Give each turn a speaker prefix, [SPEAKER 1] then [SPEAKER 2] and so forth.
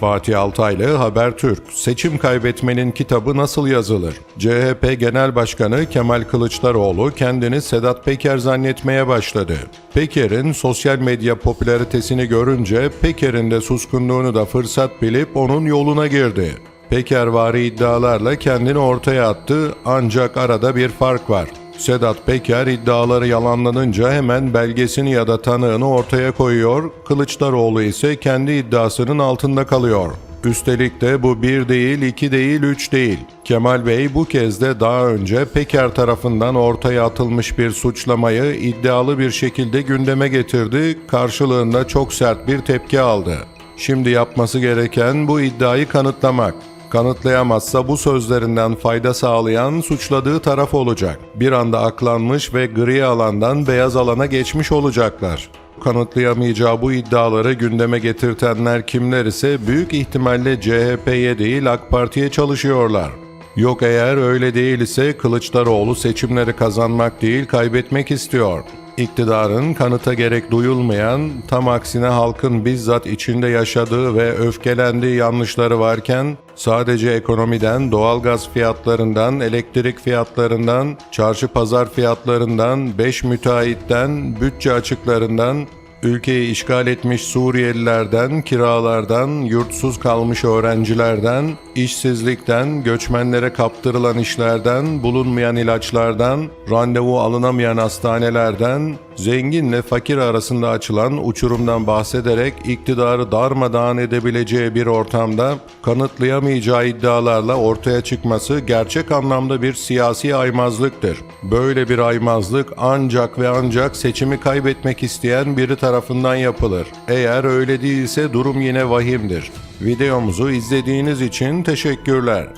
[SPEAKER 1] Fatih Altaylı Habertürk Seçim kaybetmenin kitabı nasıl yazılır? CHP Genel Başkanı Kemal Kılıçdaroğlu kendini Sedat Peker zannetmeye başladı. Peker'in sosyal medya popülaritesini görünce Peker'in de suskunluğunu da fırsat bilip onun yoluna girdi. Pekervari iddialarla kendini ortaya attı ancak arada bir fark var. Sedat Peker iddiaları yalanlanınca hemen belgesini ya da tanığını ortaya koyuyor, Kılıçdaroğlu ise kendi iddiasının altında kalıyor. Üstelik de bu bir değil, iki değil, üç değil. Kemal Bey bu kez de daha önce Peker tarafından ortaya atılmış bir suçlamayı iddialı bir şekilde gündeme getirdi, karşılığında çok sert bir tepki aldı. Şimdi yapması gereken bu iddiayı kanıtlamak. Kanıtlayamazsa bu sözlerinden fayda sağlayan suçladığı taraf olacak. Bir anda aklanmış ve gri alandan beyaz alana geçmiş olacaklar. Kanıtlayamayacağı bu iddiaları gündeme getirtenler kimler ise büyük ihtimalle CHP'ye değil AK Parti'ye çalışıyorlar. Yok eğer öyle değil ise Kılıçdaroğlu seçimleri kazanmak değil kaybetmek istiyor. İktidarın kanıta gerek duyulmayan, tam aksine halkın bizzat içinde yaşadığı ve öfkelendiği yanlışları varken sadece ekonomiden, doğalgaz fiyatlarından, elektrik fiyatlarından, çarşı pazar fiyatlarından, 5 müteahhitten, bütçe açıklarından, Ülkeyi işgal etmiş Suriyelilerden, kiralardan, yurtsuz kalmış öğrencilerden, işsizlikten, göçmenlere kaptırılan işlerden, bulunmayan ilaçlardan, randevu alınamayan hastanelerden, zenginle fakir arasında açılan uçurumdan bahsederek iktidarı darmadağın edebileceği bir ortamda kanıtlayamayacağı iddialarla ortaya çıkması gerçek anlamda bir siyasi aymazlıktır. Böyle bir aymazlık ancak ve ancak seçimi kaybetmek isteyen biri tarafından yapılır. Eğer öyle değilse durum yine vahimdir. Videomuzu izlediğiniz için teşekkürler.